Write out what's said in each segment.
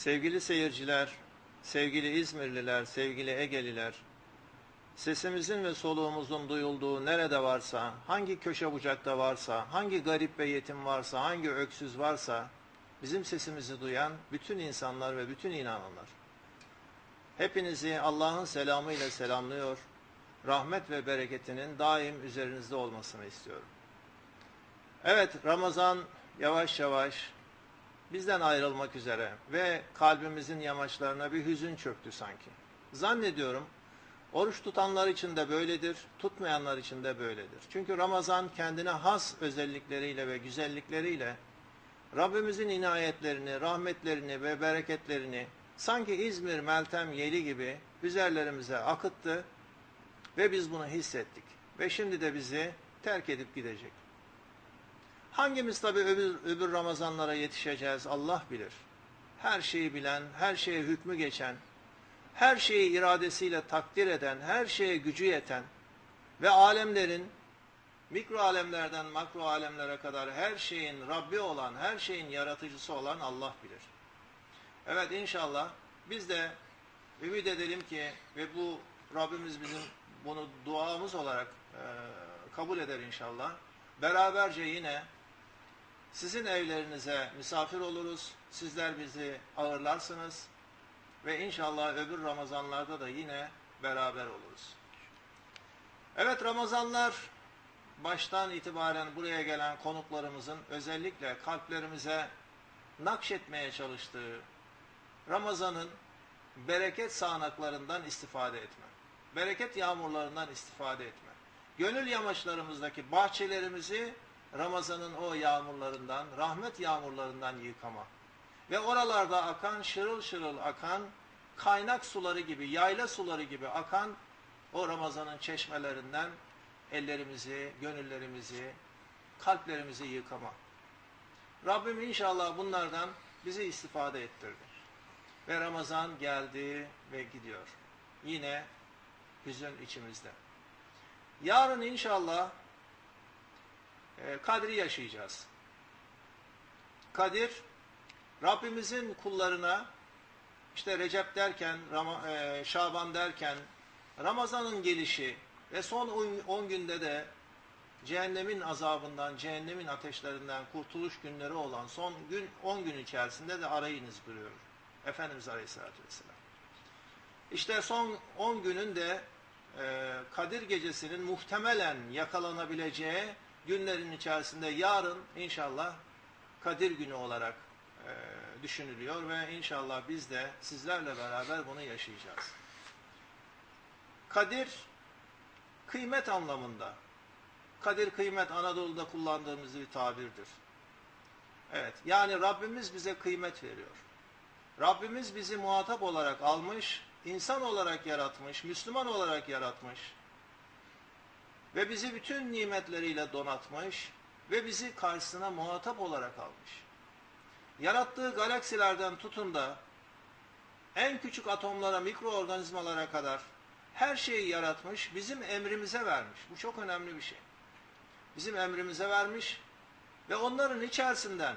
Sevgili seyirciler, sevgili İzmirliler, sevgili Egeliler, sesimizin ve soluğumuzun duyulduğu nerede varsa, hangi köşe bucakta varsa, hangi garip ve yetim varsa, hangi öksüz varsa, bizim sesimizi duyan bütün insanlar ve bütün inananlar. Hepinizi Allah'ın selamıyla selamlıyor, rahmet ve bereketinin daim üzerinizde olmasını istiyorum. Evet, Ramazan yavaş yavaş bizden ayrılmak üzere ve kalbimizin yamaçlarına bir hüzün çöktü sanki. Zannediyorum oruç tutanlar için de böyledir, tutmayanlar için de böyledir. Çünkü Ramazan kendine has özellikleriyle ve güzellikleriyle Rabbimizin inayetlerini, rahmetlerini ve bereketlerini sanki İzmir, Meltem, Yeli gibi üzerlerimize akıttı ve biz bunu hissettik. Ve şimdi de bizi terk edip gidecek. Hangimiz tabi öbür, öbür Ramazanlara yetişeceğiz Allah bilir. Her şeyi bilen, her şeye hükmü geçen, her şeyi iradesiyle takdir eden, her şeye gücü yeten ve alemlerin mikro alemlerden makro alemlere kadar her şeyin Rabbi olan, her şeyin yaratıcısı olan Allah bilir. Evet inşallah biz de ümit edelim ki ve bu Rabbimiz bizim bunu duamız olarak e, kabul eder inşallah. Beraberce yine sizin evlerinize misafir oluruz. Sizler bizi ağırlarsınız. Ve inşallah öbür Ramazanlarda da yine beraber oluruz. Evet Ramazanlar baştan itibaren buraya gelen konuklarımızın özellikle kalplerimize nakşetmeye çalıştığı Ramazan'ın bereket sağanaklarından istifade etme. Bereket yağmurlarından istifade etme. Gönül yamaçlarımızdaki bahçelerimizi Ramazan'ın o yağmurlarından, rahmet yağmurlarından yıkama. Ve oralarda akan, şırıl şırıl akan, kaynak suları gibi, yayla suları gibi akan o Ramazan'ın çeşmelerinden ellerimizi, gönüllerimizi, kalplerimizi yıkama. Rabbim inşallah bunlardan bizi istifade ettirdi. Ve Ramazan geldi ve gidiyor. Yine hüzün içimizde. Yarın inşallah Kadri yaşayacağız. Kadir, Rabbimizin kullarına işte Recep derken, e, Şaban derken, Ramazan'ın gelişi ve son 10 günde de cehennemin azabından, cehennemin ateşlerinden kurtuluş günleri olan son gün 10 gün içerisinde de arayınız buyuruyor Efendimiz Aleyhisselatü Vesselam. İşte son 10 günün de e, Kadir gecesinin muhtemelen yakalanabileceği günlerin içerisinde yarın inşallah Kadir günü olarak e, düşünülüyor ve inşallah biz de sizlerle beraber bunu yaşayacağız. Kadir kıymet anlamında. Kadir kıymet Anadolu'da kullandığımız bir tabirdir. Evet, yani Rabbimiz bize kıymet veriyor. Rabbimiz bizi muhatap olarak almış, insan olarak yaratmış, Müslüman olarak yaratmış ve bizi bütün nimetleriyle donatmış ve bizi karşısına muhatap olarak almış. Yarattığı galaksilerden tutun da en küçük atomlara, mikroorganizmalara kadar her şeyi yaratmış, bizim emrimize vermiş. Bu çok önemli bir şey. Bizim emrimize vermiş ve onların içerisinden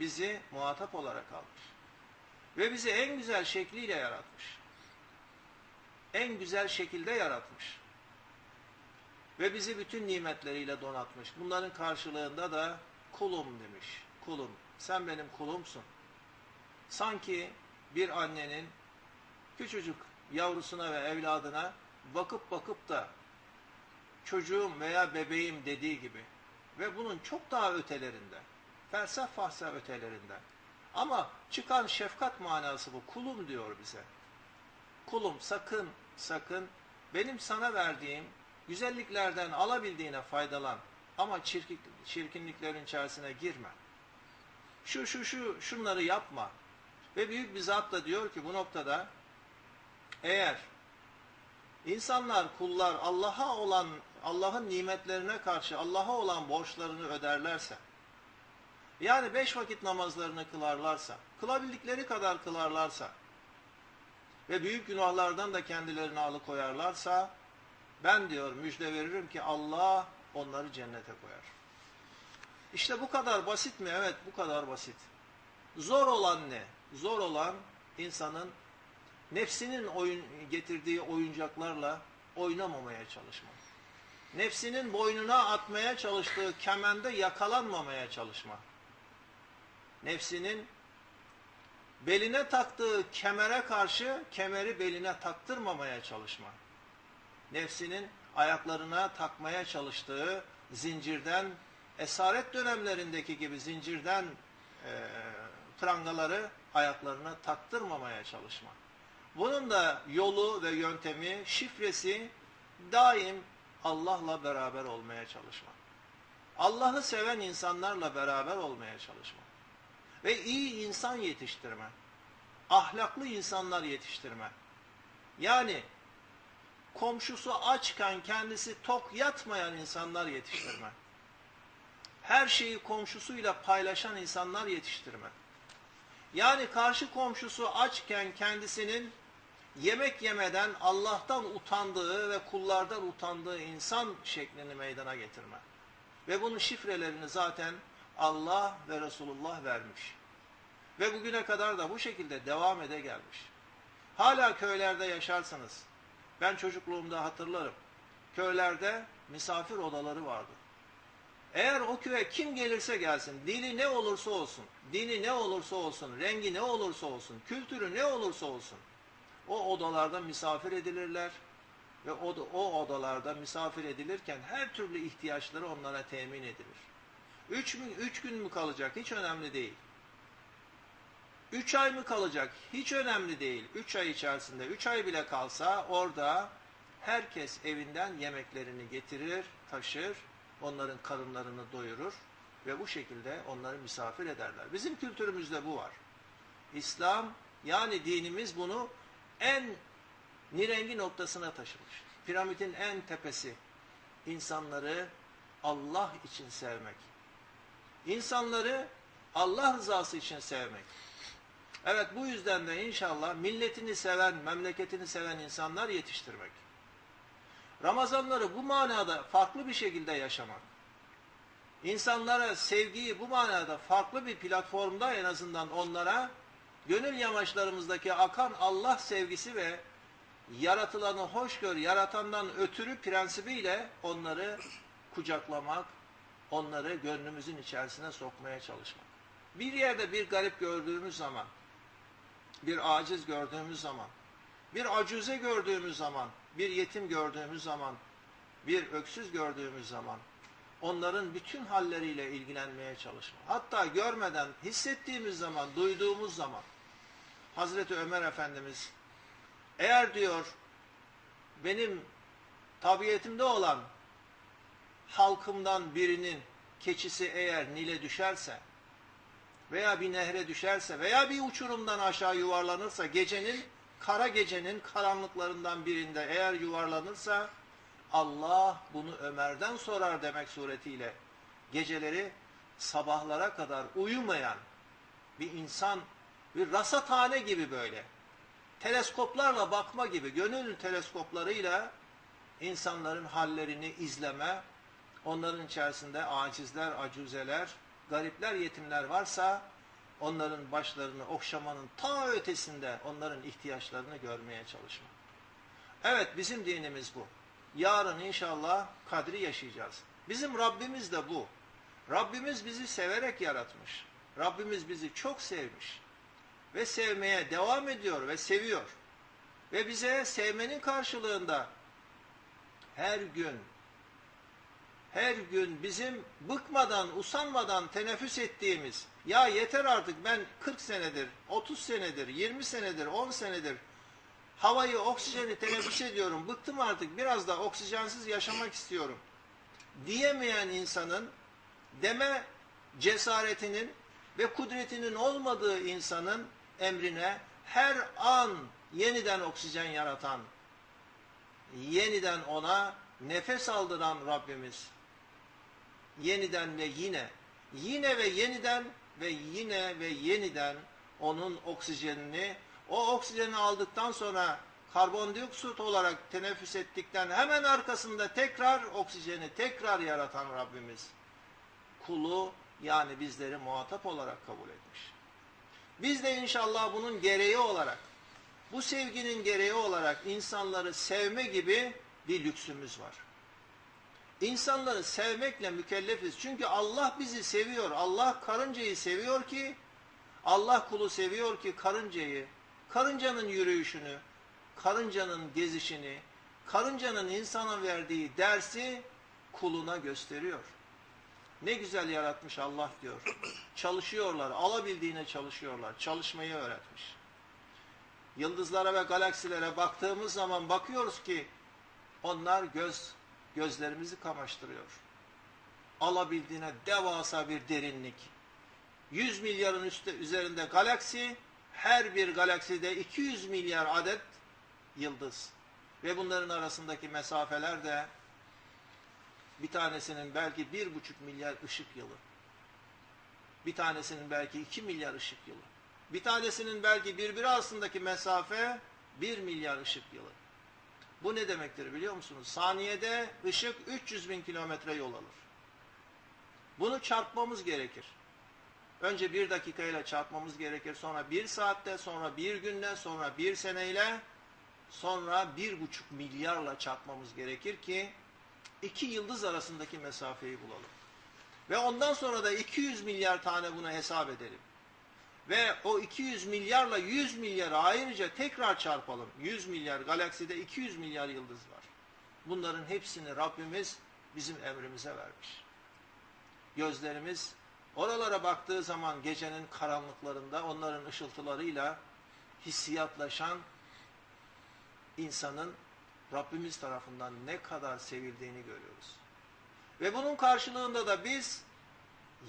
bizi muhatap olarak almış. Ve bizi en güzel şekliyle yaratmış. En güzel şekilde yaratmış. Ve bizi bütün nimetleriyle donatmış. Bunların karşılığında da kulum demiş. Kulum. Sen benim kulumsun. Sanki bir annenin küçücük yavrusuna ve evladına bakıp bakıp da çocuğum veya bebeğim dediği gibi ve bunun çok daha ötelerinde, felsef fahsa ötelerinde. Ama çıkan şefkat manası bu. Kulum diyor bize. Kulum sakın, sakın benim sana verdiğim güzelliklerden alabildiğine faydalan. Ama çirkin, çirkinliklerin içerisine girme. Şu şu şu şunları yapma. Ve büyük bir zat da diyor ki bu noktada eğer insanlar, kullar Allah'a olan Allah'ın nimetlerine karşı Allah'a olan borçlarını öderlerse yani beş vakit namazlarını kılarlarsa, kılabildikleri kadar kılarlarsa ve büyük günahlardan da kendilerini alıkoyarlarsa ben diyor müjde veririm ki Allah onları cennete koyar. İşte bu kadar basit mi? Evet bu kadar basit. Zor olan ne? zor olan insanın nefsinin oyun getirdiği oyuncaklarla oynamamaya çalışmak. Nefsinin boynuna atmaya çalıştığı kemende yakalanmamaya çalışmak. Nefsinin beline taktığı kemere karşı kemeri beline taktırmamaya çalışmak. Nefsinin ayaklarına takmaya çalıştığı zincirden, esaret dönemlerindeki gibi zincirden e, prangaları ayaklarına taktırmamaya çalışmak. Bunun da yolu ve yöntemi, şifresi daim Allah'la beraber olmaya çalışmak. Allah'ı seven insanlarla beraber olmaya çalışmak. Ve iyi insan yetiştirme. Ahlaklı insanlar yetiştirme. Yani komşusu açken kendisi tok yatmayan insanlar yetiştirme. Her şeyi komşusuyla paylaşan insanlar yetiştirme. Yani karşı komşusu açken kendisinin yemek yemeden Allah'tan utandığı ve kullardan utandığı insan şeklini meydana getirme. Ve bunun şifrelerini zaten Allah ve Resulullah vermiş. Ve bugüne kadar da bu şekilde devam ede gelmiş. Hala köylerde yaşarsanız, ben çocukluğumda hatırlarım, köylerde misafir odaları vardı. Eğer o köye kim gelirse gelsin, dili ne olursa olsun, dini ne olursa olsun, rengi ne olursa olsun, kültürü ne olursa olsun, o odalarda misafir edilirler ve o, o odalarda misafir edilirken her türlü ihtiyaçları onlara temin edilir. Üç, üç gün mü kalacak hiç önemli değil. Üç ay mı kalacak hiç önemli değil. Üç ay içerisinde, üç ay bile kalsa orada herkes evinden yemeklerini getirir, taşır, onların karınlarını doyurur ve bu şekilde onları misafir ederler. Bizim kültürümüzde bu var. İslam yani dinimiz bunu en nirengi noktasına taşımış. Piramidin en tepesi insanları Allah için sevmek. İnsanları Allah rızası için sevmek. Evet bu yüzden de inşallah milletini seven, memleketini seven insanlar yetiştirmek. Ramazanları bu manada farklı bir şekilde yaşamak. İnsanlara sevgiyi bu manada farklı bir platformda en azından onlara gönül yamaçlarımızdaki akan Allah sevgisi ve yaratılanı hoş gör, yaratandan ötürü prensibiyle onları kucaklamak, onları gönlümüzün içerisine sokmaya çalışmak. Bir yerde bir garip gördüğümüz zaman, bir aciz gördüğümüz zaman, bir acuze gördüğümüz zaman, bir yetim gördüğümüz zaman, bir öksüz gördüğümüz zaman, onların bütün halleriyle ilgilenmeye çalışmak. Hatta görmeden, hissettiğimiz zaman, duyduğumuz zaman, Hazreti Ömer Efendimiz, eğer diyor, benim tabiyetimde olan halkımdan birinin keçisi eğer Nil'e düşerse, veya bir nehre düşerse veya bir uçurumdan aşağı yuvarlanırsa gecenin kara gecenin karanlıklarından birinde eğer yuvarlanırsa Allah bunu Ömer'den sorar demek suretiyle geceleri sabahlara kadar uyumayan bir insan bir rasathane gibi böyle. Teleskoplarla bakma gibi gönül teleskoplarıyla insanların hallerini izleme onların içerisinde acizler, acuzeler, garipler, yetimler varsa onların başlarını okşamanın ta ötesinde onların ihtiyaçlarını görmeye çalışmak. Evet bizim dinimiz bu. Yarın inşallah kadri yaşayacağız. Bizim Rabbimiz de bu. Rabbimiz bizi severek yaratmış. Rabbimiz bizi çok sevmiş. Ve sevmeye devam ediyor ve seviyor. Ve bize sevmenin karşılığında her gün her gün bizim bıkmadan, usanmadan teneffüs ettiğimiz, ya yeter artık ben 40 senedir, 30 senedir, 20 senedir, 10 senedir havayı, oksijeni teneffüs ediyorum, bıktım artık biraz da oksijensiz yaşamak istiyorum. diyemeyen insanın deme cesaretinin ve kudretinin olmadığı insanın emrine her an yeniden oksijen yaratan, yeniden ona nefes aldıran Rabbimiz yeniden ve yine, yine ve yeniden ve yine ve yeniden onun oksijenini, o oksijeni aldıktan sonra karbondioksit olarak teneffüs ettikten hemen arkasında tekrar oksijeni tekrar yaratan Rabbimiz kulu yani bizleri muhatap olarak kabul etmiş. Biz de inşallah bunun gereği olarak, bu sevginin gereği olarak insanları sevme gibi bir lüksümüz var. İnsanları sevmekle mükellefiz. Çünkü Allah bizi seviyor. Allah karıncayı seviyor ki, Allah kulu seviyor ki karıncayı, karıncanın yürüyüşünü, karıncanın gezişini, karıncanın insana verdiği dersi kuluna gösteriyor. Ne güzel yaratmış Allah diyor. Çalışıyorlar, alabildiğine çalışıyorlar. Çalışmayı öğretmiş. Yıldızlara ve galaksilere baktığımız zaman bakıyoruz ki onlar göz gözlerimizi kamaştırıyor. Alabildiğine devasa bir derinlik. 100 milyarın üstte, üzerinde galaksi, her bir galakside 200 milyar adet yıldız. Ve bunların arasındaki mesafeler de bir tanesinin belki bir buçuk milyar ışık yılı. Bir tanesinin belki iki milyar ışık yılı. Bir tanesinin belki birbiri arasındaki mesafe bir milyar ışık yılı. Bu ne demektir biliyor musunuz? Saniyede ışık 300 bin kilometre yol alır. Bunu çarpmamız gerekir. Önce bir dakikayla çarpmamız gerekir. Sonra bir saatte, sonra bir günde, sonra bir seneyle, sonra bir buçuk milyarla çarpmamız gerekir ki iki yıldız arasındaki mesafeyi bulalım. Ve ondan sonra da 200 milyar tane bunu hesap edelim. Ve o 200 milyarla 100 milyarı ayrıca tekrar çarpalım. 100 milyar galakside 200 milyar yıldız var. Bunların hepsini Rabbimiz bizim emrimize vermiş. Gözlerimiz oralara baktığı zaman gecenin karanlıklarında onların ışıltılarıyla hissiyatlaşan insanın Rabbimiz tarafından ne kadar sevildiğini görüyoruz. Ve bunun karşılığında da biz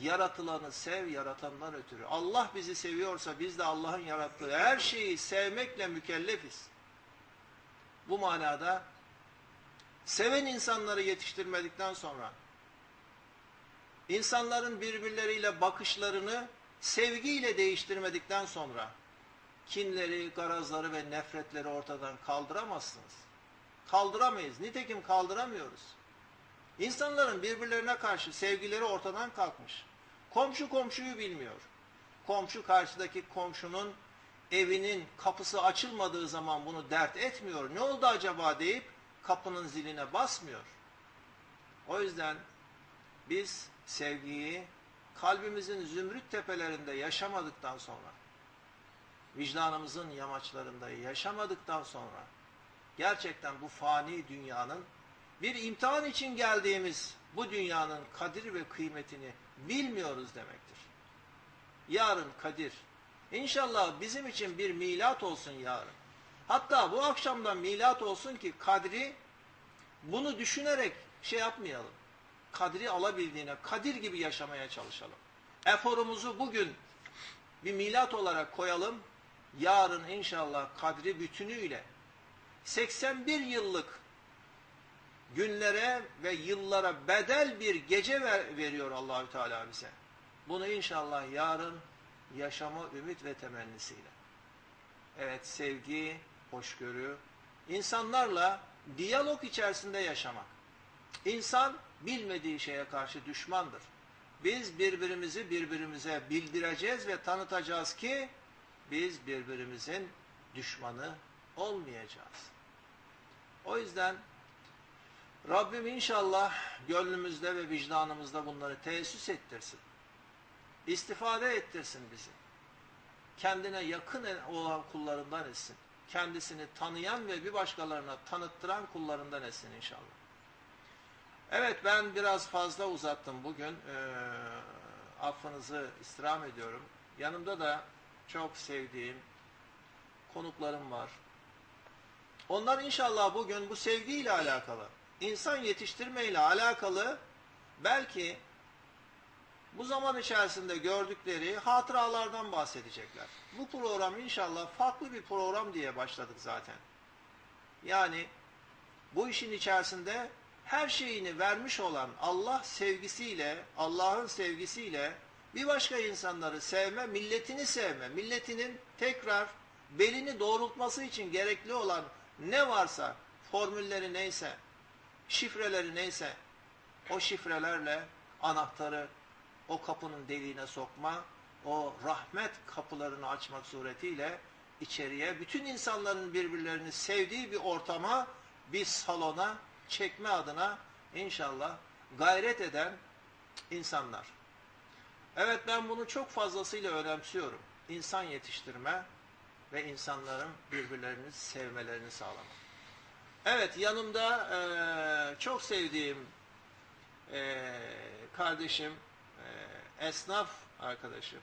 yaratılanı sev yaratandan ötürü. Allah bizi seviyorsa biz de Allah'ın yarattığı her şeyi sevmekle mükellefiz. Bu manada seven insanları yetiştirmedikten sonra insanların birbirleriyle bakışlarını sevgiyle değiştirmedikten sonra kinleri, garazları ve nefretleri ortadan kaldıramazsınız. Kaldıramayız. Nitekim kaldıramıyoruz. İnsanların birbirlerine karşı sevgileri ortadan kalkmış. Komşu komşuyu bilmiyor. Komşu karşıdaki komşunun evinin kapısı açılmadığı zaman bunu dert etmiyor. Ne oldu acaba deyip kapının ziline basmıyor. O yüzden biz sevgiyi kalbimizin zümrüt tepelerinde yaşamadıktan sonra, vicdanımızın yamaçlarında yaşamadıktan sonra, gerçekten bu fani dünyanın bir imtihan için geldiğimiz bu dünyanın kadir ve kıymetini bilmiyoruz demektir. Yarın kadir. İnşallah bizim için bir milat olsun yarın. Hatta bu akşamdan milat olsun ki kadri bunu düşünerek şey yapmayalım. Kadri alabildiğine kadir gibi yaşamaya çalışalım. Eforumuzu bugün bir milat olarak koyalım. Yarın inşallah kadri bütünüyle 81 yıllık günlere ve yıllara bedel bir gece ver, veriyor Allahü Teala bize. Bunu inşallah yarın yaşama ümit ve temennisiyle. Evet sevgi, hoşgörü, insanlarla diyalog içerisinde yaşamak. İnsan bilmediği şeye karşı düşmandır. Biz birbirimizi birbirimize bildireceğiz ve tanıtacağız ki biz birbirimizin düşmanı olmayacağız. O yüzden Rabbim inşallah gönlümüzde ve vicdanımızda bunları teessüs ettirsin. İstifade ettirsin bizi. Kendine yakın olan kullarından etsin. Kendisini tanıyan ve bir başkalarına tanıttıran kullarından etsin inşallah. Evet ben biraz fazla uzattım bugün. Ee, affınızı istirham ediyorum. Yanımda da çok sevdiğim konuklarım var. Onlar inşallah bugün bu sevgiyle alakalı insan yetiştirme ile alakalı belki bu zaman içerisinde gördükleri hatıralardan bahsedecekler. Bu program inşallah farklı bir program diye başladık zaten. Yani bu işin içerisinde her şeyini vermiş olan Allah sevgisiyle, Allah'ın sevgisiyle bir başka insanları sevme, milletini sevme, milletinin tekrar belini doğrultması için gerekli olan ne varsa, formülleri neyse, şifreleri neyse o şifrelerle anahtarı o kapının deliğine sokma o rahmet kapılarını açmak suretiyle içeriye bütün insanların birbirlerini sevdiği bir ortama, bir salona çekme adına inşallah gayret eden insanlar. Evet ben bunu çok fazlasıyla önemsiyorum. İnsan yetiştirme ve insanların birbirlerini sevmelerini sağlamak. Evet yanımda eee, çok sevdiğim eee, kardeşim, eee, esnaf arkadaşım.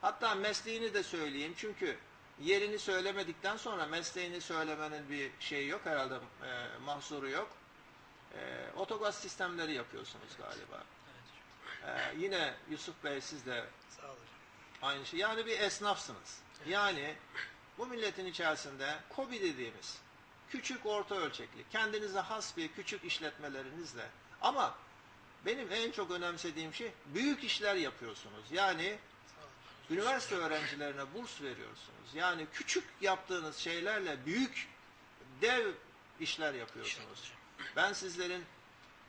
Hatta mesleğini de söyleyeyim çünkü yerini söylemedikten sonra mesleğini söylemenin bir şeyi yok herhalde eee, mahsuru yok. Eee otogaz sistemleri yapıyorsunuz galiba. Eee, yine Yusuf Bey siz de. Aynı şey. Yani bir esnafsınız. Yani bu milletin içerisinde KOBİ dediğimiz küçük orta ölçekli, kendinize has bir küçük işletmelerinizle ama benim en çok önemsediğim şey büyük işler yapıyorsunuz. Yani üniversite öğrencilerine burs veriyorsunuz. Yani küçük yaptığınız şeylerle büyük dev işler yapıyorsunuz. Ben sizlerin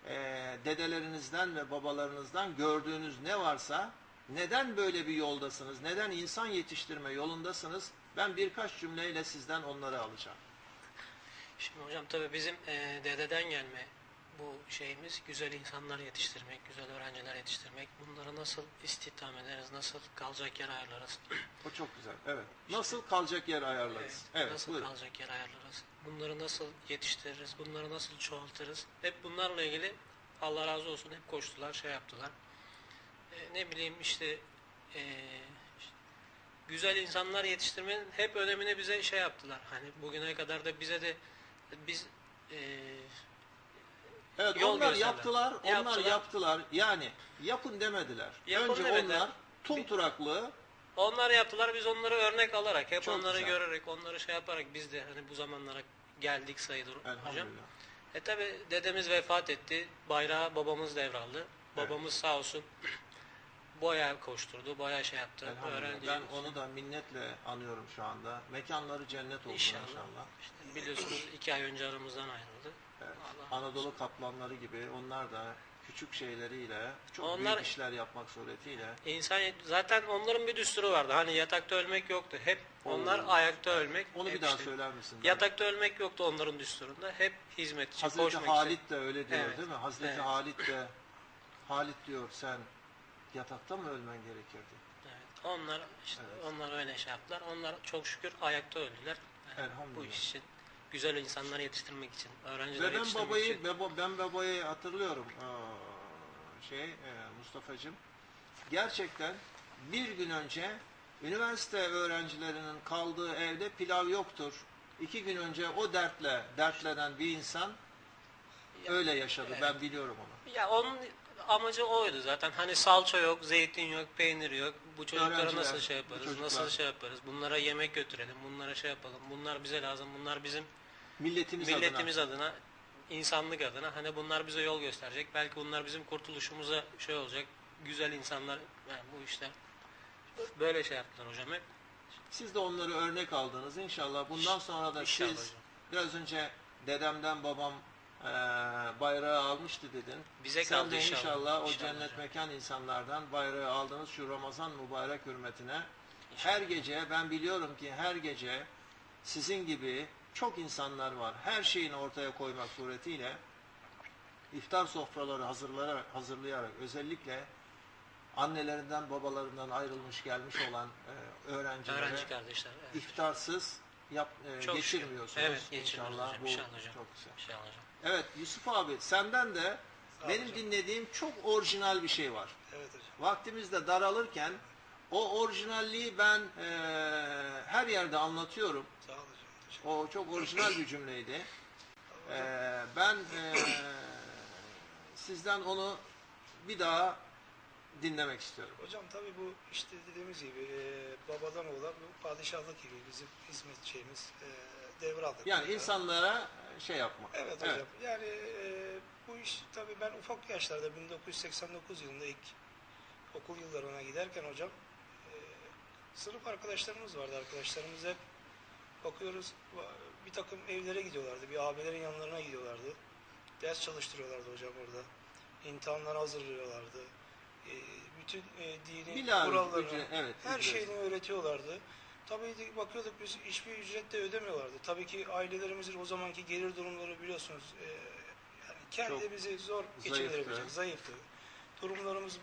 eee, dedelerinizden ve babalarınızdan gördüğünüz ne varsa neden böyle bir yoldasınız, neden insan yetiştirme yolundasınız ben birkaç cümleyle sizden onları alacağım. Şimdi hocam tabii bizim e, dededen gelme bu şeyimiz güzel insanlar yetiştirmek, güzel öğrenciler yetiştirmek. Bunları nasıl istihdam ederiz, nasıl kalacak yer ayarlarız. O çok güzel. Evet. Nasıl kalacak yer ayarlarız? Evet, nasıl buyurun. kalacak yer ayarlarız. Bunları nasıl yetiştiririz, bunları nasıl çoğaltırız. Hep bunlarla ilgili Allah razı olsun hep koştular, şey yaptılar. E, ne bileyim işte e, işte güzel insanlar yetiştirmenin hep önemini bize şey yaptılar. Hani bugüne kadar da bize de biz e, Evet, Yol onlar gösterdiler. yaptılar, onlar Yaptılar. yaptılar. Yani yapın demediler. Yapın Önce demediler. onlar tumturaklı Onlar yaptılar biz onları örnek alarak hep Çok onları güzel. görerek onları şey yaparak biz de hani bu zamanlara geldik sayılır hocam. E tabi dedemiz vefat etti. Bayrağı babamız devraldı. Babamız sağ olsun boya koşturdu. Boya şey yaptı. Öğrenci Ben onu da minnetle anıyorum şu anda. Mekanları cennet olsun inşallah. İnşallah. işte biliyorsunuz iki ay önce aramızdan ayrıldı. Evet. Allah Anadolu kaplanları gibi onlar da küçük şeyleriyle çok Onlar- büyük işler yapmak suretiyle İnsan zaten onların bir düsturu vardı. Hani yatakta ölmek yoktu. Hep onlar Oo. ayakta ölmek. onu bir daha işte söyler misin? Yatakta ölmek yoktu onların düsturunda. Hep hizmet için, Hazreti koşmak Halit için. de öyle diyor Evet. değil mi? Hazreti Evet. Halit de Halit diyor sen yatakta mı ölmen gerekirdi? Evet. Onlar işte Evet. onlar öyle şey yaptılar. Onlar çok şükür ayakta öldüler. Yani bu iş için güzel insanlar yetiştirmek için, öğrenciler Ve ben babayı için. baba- ben babayı hatırlıyorum. Aa, şey e, Mustafa'cığım gerçekten bir gün önce üniversite öğrencilerinin kaldığı evde pilav yoktur. İki gün önce o dertle dertlenen bir insan öyle yaşadı. evet. Ben biliyorum onu. Ya onun amacı oydu zaten. Hani salça yok, zeytin yok, peynir yok. Bu çocuklara Öğrenciler, nasıl şey bu yaparız, çocuklar. nasıl şey yaparız? Bunlara yemek götürelim, bunlara şey yapalım. Bunlar bize lazım, bunlar bizim Milletimiz, milletimiz adına. adına, insanlık adına. Hani bunlar bize yol gösterecek. Belki bunlar bizim kurtuluşumuza şey olacak. Güzel insanlar yani bu işte böyle şey yaptılar hocam hep. Siz de onları örnek aldınız. İnşallah bundan sonra da İnşallah siz hocam. biraz önce dedemden babam eee, bayrağı almıştı dedin. Bize Sen kaldı de inşallah. inşallah o İnşallah cennet hocam. mekan insanlardan bayrağı aldınız şu Ramazan mübarek hürmetine. Her gece ben biliyorum ki her gece sizin gibi çok insanlar var. Her şeyini ortaya koymak suretiyle iftar sofraları hazırlayarak, hazırlayarak özellikle annelerinden babalarından ayrılmış gelmiş olan e, öğrencilere Öğrenci kardeşler. Evet. iftarsız yap, e, Çok geçirmiyorsunuz. şükür. Evet, geçirmiyoruz İnşallah hocam, bu inşallah hocam. çok güzel. İnşallah hocam. Evet Yusuf abi senden de Sağ benim hocam. dinlediğim çok orijinal bir şey var. Evet hocam. Vaktimiz de daralırken o orijinalliği ben e, her yerde anlatıyorum. Sağ ol hocam. O çok orijinal bir cümleydi. E, ben e, sizden onu bir daha dinlemek istiyorum. Hocam tabii bu işte dediğimiz gibi e, babadan olan bu padişahlık gibi bizim hizmet şeyimiz e, devraldık. Yani insanlara şey yapmak. Evet hocam. Yani e, bu iş tabii ben ufak yaşlarda 1989 yılında ilk okul yıllarına giderken hocam e, sınıf arkadaşlarımız vardı. Arkadaşlarımız hep bakıyoruz bir takım evlere gidiyorlardı. Bir abilerin yanlarına gidiyorlardı. Ders çalıştırıyorlardı hocam orada. İmtihanlara hazırlıyorlardı. E, bütün e, dini Bilal kurallarını, ücret- evet, her ücret. şeyini öğretiyorlardı. Tabii bakıyorduk biz hiçbir ücret de ödemiyorlardı. Tabii ki ailelerimizin o zamanki gelir durumları biliyorsunuz e, yani kendimizi zor geçindirebilecek, zayıftı. zayıftı. Durumlarımız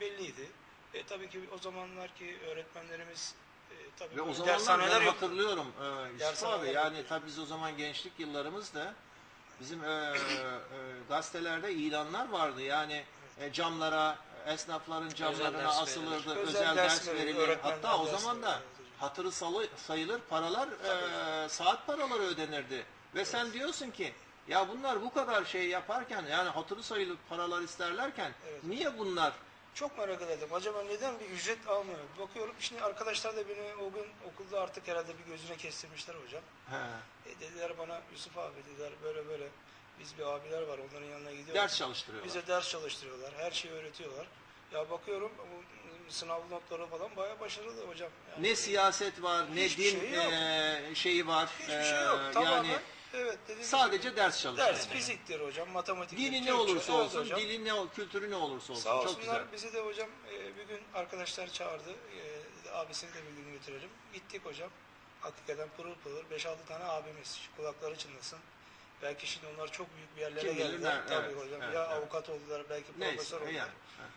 belliydi. E, tabii ki o zamanlar ki öğretmenlerimiz e, tabii Ve o zamanlar ben yoktu. hatırlıyorum e, Yusuf abi yoktu. yani tabii biz o zaman gençlik yıllarımızda bizim e, e, gazetelerde ilanlar vardı yani e, camlara esnafların camlarına asılırdı özel, Özel ders, ders verilir, hatta o zaman da. Hatırı salı, sayılır paralar e, saat paraları ödenirdi ve sen diyorsun ki ya bunlar bu kadar şey yaparken yani hatırı sayılır paralar isterlerken Evet. niye bunlar Çok merak ederdim. Acaba neden bir ücret almıyor? Bakıyorum şimdi arkadaşlar da beni o gün okulda artık herhalde bir gözüne kestirmişler hocam. he, E dediler bana Yusuf abi dediler böyle böyle biz bir abiler var onların yanına gidiyoruz. ders çalıştırıyorlar? Bize ders çalıştırıyorlar. Her şeyi öğretiyorlar. Ya bakıyorum bu sınav notları falan bayağı başarılı hocam. Yani Ne siyaset var, ne Hiçbir din şey yok. eee, şeyi var. hiçbir şey yok. Tamamen yani evet sadece gibi, ders çalışıyor. ders fiziktir hocam, matematik. Dini ne olursa olsun, dili ne ol- kültürü ne olursa olsun. Sağ Çok olsunlar güzel. bizi de hocam e, bir gün arkadaşlar çağırdı. E, abisini de bir gün götürelim. Gittik hocam. Hakikaten pırıl pırıl 5-6 tane abimiz. Kulakları çınlasın. Belki şimdi onlar çok büyük bir yerlere Kim bilir geldiler. ne- Tabii evet, hocam. evet, ya evet. avukat oldular, belki Neyse profesör oldular. yani.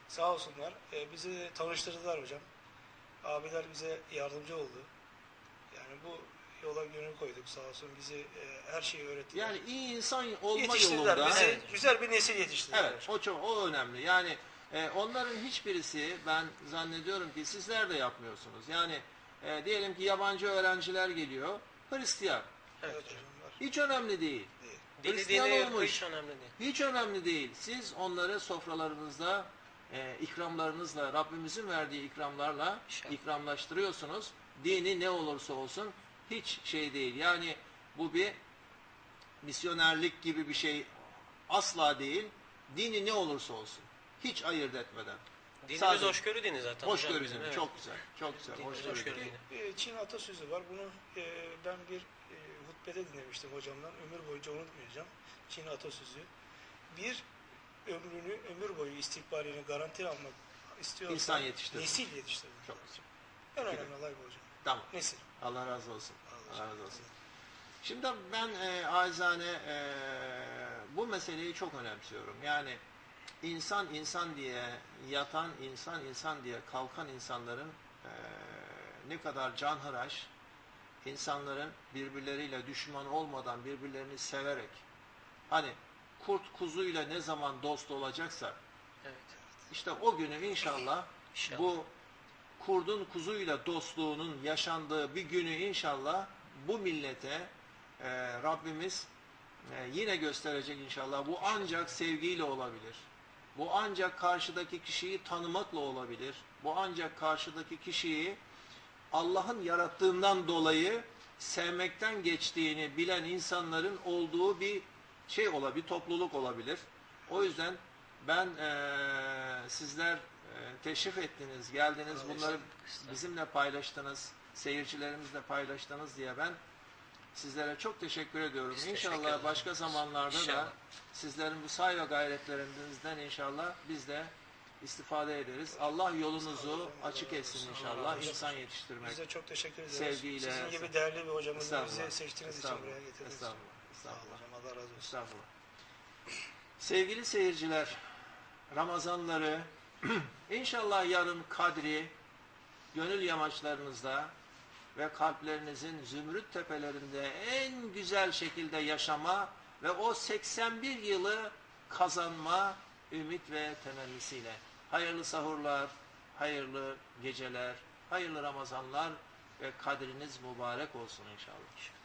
Sağ olsunlar. E, bizi tanıştırdılar hocam. Abiler bize yardımcı oldu. Yani bu yola gönül koyduk sağ olsun. Bizi e, her şeyi öğrettiler. Yani iyi insan olma yolunda. Bizi Evet. güzel bir nesil yetiştirdiler. Evet, o çok o önemli. Yani e, onların hiçbirisi ben zannediyorum ki sizler de yapmıyorsunuz. Yani e, diyelim ki yabancı öğrenciler geliyor, Hristiyan. Evet, Evet. hocam. Hiç önemli değil. Değil. Hristiyan dini ırkı olmuş. hiç önemli değil. Hiç önemli değil. Siz onları sofralarınızda e, ikramlarınızla, Rabbimizin verdiği ikramlarla İnşallah. ikramlaştırıyorsunuz. Dini ne olursa olsun hiç şey değil. Yani bu bir misyonerlik gibi bir şey asla değil. Dini ne olursa olsun. Hiç ayırt etmeden. Dinimiz Sadece- hoşgörü dini zaten. Hoşgörü dini. evet. Çok güzel. Çok güzel. Dinimiz Hoşgörü hoşgörü dini. dini. Bir Çin atasözü var. Bunu e, ben bir e, hutbede dinlemiştim hocamdan. Ömür boyunca unutmayacağım. Çin atasözü. Bir ömrünü, ömür boyu istikbalini garanti almak istiyorsan İnsan yetiştir. nesil yetiştir. Çok güzel. En önemli olay bu hocam. Tamam. Nesil. Allah razı olsun. Allah Allah razı olsun. Şimdi ben e, acizane e, bu meseleyi çok önemsiyorum. Yani insan insan diye yatan insan insan diye kalkan insanların e, ne kadar canhıraş insanların birbirleriyle düşman olmadan birbirlerini severek hani kurt kuzuyla ne zaman dost olacaksa Evet. işte o günü inşallah İnşallah. bu kurdun kuzuyla dostluğunun yaşandığı bir günü inşallah bu millete e, Rabbimiz e, yine gösterecek inşallah. Bu ancak sevgiyle olabilir. Bu ancak karşıdaki kişiyi tanımakla olabilir. Bu ancak karşıdaki kişiyi Allah'ın yarattığından dolayı sevmekten geçtiğini bilen insanların olduğu bir şey olabilir, bir topluluk olabilir. O yüzden ben eee, sizler eee, teşrif ettiniz, geldiniz, bunları bizimle paylaştınız, seyircilerimizle paylaştınız diye ben sizlere çok teşekkür ediyorum. Biz teşekkür inşallah ederiz. başka zamanlarda da İnşallah. sizlerin bu say ve gayretlerinizden inşallah biz de istifade ederiz. Allah yolunuzu açık etsin inşallah. İnsan yetiştirmek. Biz de çok teşekkür ederiz. Sevgiyle- Sizin gibi değerli bir hocamızı bize seçtiğiniz için buraya getirdiniz. Estağfurullah. Estağfurullah. Allah razı olsun. Estağfurullah. Sevgili seyirciler, Ramazanları inşallah yarın kadri gönül yamaçlarınızda ve kalplerinizin zümrüt tepelerinde en güzel şekilde yaşama ve o 81 yılı kazanma ümit ve temennisiyle. Hayırlı sahurlar, hayırlı geceler, hayırlı Ramazanlar ve kadriniz mübarek olsun inşallah.